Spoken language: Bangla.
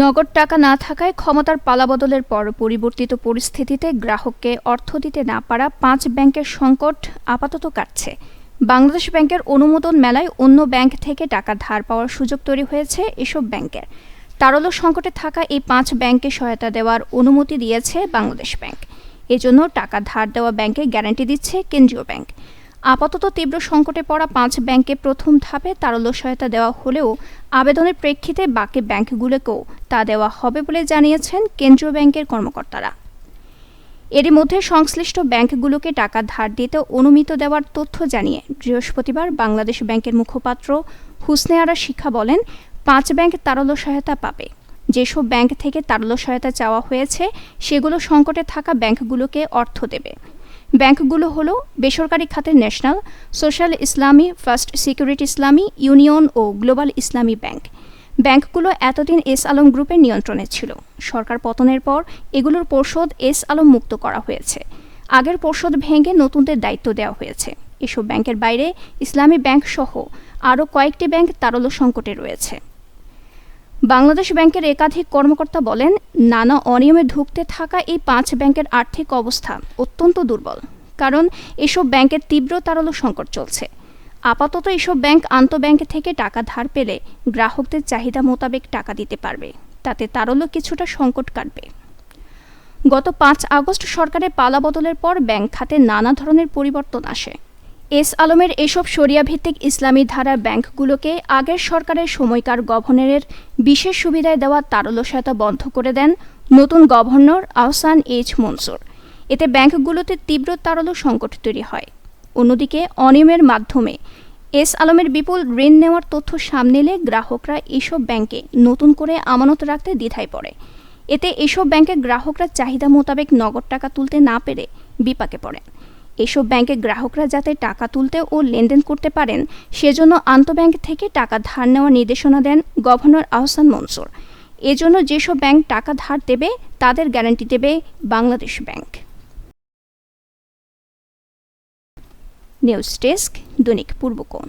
নগদ টাকা না থাকায় ক্ষমতার পালাবদলের পর পরিবর্তিত পরিস্থিতিতে গ্রাহককে অর্থ দিতে না পারা পাঁচ ব্যাংকের সংকট আপাতত কাটছে। বাংলাদেশ ব্যাংকের অনুমোদন মেলায় অন্য ব্যাংক থেকে টাকা ধার পাওয়ার সুযোগ তৈরি হয়েছে এসব ব্যাংকের। তারল্য সংকটে থাকা এই পাঁচ ব্যাংকে সহায়তা দেওয়ার অনুমতি দিয়েছে বাংলাদেশ ব্যাংক। এজন্য টাকা ধার দেওয়া ব্যাংকে গ্যারান্টি দিচ্ছে কেন্দ্রীয় ব্যাংক। আপাতত তীব্র সংকটে পড়া পাঁচ ব্যাংকে প্রথম ধাপে তারল্য সহায়তা দেওয়া হলেও আবেদনের প্রেক্ষিতে বাকি ব্যাংকগুলোকেও তা দেওয়া হবে বলে জানিয়েছেন কেন্দ্রীয় ব্যাংকের কর্মকর্তারা। এরই মধ্যে সংশ্লিষ্ট ব্যাংকগুলোকে টাকা ধার দিতে অনুমতি দেওয়ার তথ্য জানিয়ে বৃহস্পতিবার বাংলাদেশ ব্যাংকের মুখপাত্র হুসনে আরা শিক্ষা বলেন, পাঁচ ব্যাংক তারল্য সহায়তা পাবে। যেসব ব্যাংক থেকে তারল্য সহায়তা চাওয়া হয়েছে, সেগুলো সংকটে থাকা ব্যাংকগুলোকে অর্থ দেবে। ব্যাংকগুলো হলো বেসরকারি খাতের national, social Islami, first security Islami, union ও গ্লোবাল ইসলামী ব্যাংক। ব্যাংকগুলো এতদিন এস আলম গ্রুপের নিয়ন্ত্রণে ছিল। সরকার পতনের পর এগুলোর পর্ষদ এস আলম মুক্ত করা হয়েছে। আগের পর্ষদ ভেঙে নতুনদের দায়িত্ব দেওয়া হয়েছে। এসব ব্যাংকের বাইরে ইসলামী ব্যাংক সহ আরও কয়েকটি ব্যাংক তারল্য সংকটে রয়েছে। বাংলাদেশ ব্যাংকের একাধিক কর্মকর্তা বলেন, নানা অনিয়মে ঢুকতে থাকা এই পাঁচ ব্যাংকের আর্থিক অবস্থা অত্যন্ত দুর্বল। কারণ এসব ব্যাংকের তীব্র তারল্য সংকট চলছে। আপাতত এসব ব্যাংক আন্তঃব্যাংক থেকে টাকা ধার পেলে গ্রাহকদের চাহিদা মোতাবেক টাকা দিতে পারবে। তাতে তারল্য কিছুটা সংকট কাটবে। গত পাঁচ আগস্ট সরকারের পালা বদলের পর ব্যাংক খাতে নানা ধরনের পরিবর্তন আসে। এস আলমের এসব সরিয়া ভিত্তিক ইসলামী ধারার ব্যাংকগুলোকে আগের সরকারের সময়কার গভর্নরের বিশেষ সুবিধায় দেওয়া তারল্য সহায়তা বন্ধ করে দেন নতুন গভর্নর আহসান এইচ মনসুর। এতে ব্যাংকগুলোতে তীব্র তারল্য সংকট তৈরি হয়। অন্যদিকে অনিয়মের মাধ্যমে এস আলমের বিপুল ঋণ নেওয়ার তথ্য সামনে এলে গ্রাহকরা এসব ব্যাংকে নতুন করে আমানত রাখতে দ্বিধায় পড়ে। এতে এসব ব্যাংকের গ্রাহকরা চাহিদা মোতাবেক নগদ টাকা তুলতে না পেরে বিপাকে পড়েন। এসব ব্যাংকের গ্রাহকরা যাতে টাকা তুলতে ও লেনদেন করতে পারেন, সেজন্য আন্তঃব্যাংক থেকে টাকা ধার নেওয়ার নির্দেশনা দেন গভর্নর আহসান মনসুর। এজন্য যেসব ব্যাংক টাকা ধার দেবে, তাদের গ্যারান্টি দেবে বাংলাদেশ ব্যাংক। নিউজ ডেস্ক, দৈনিক পূর্বকোণ।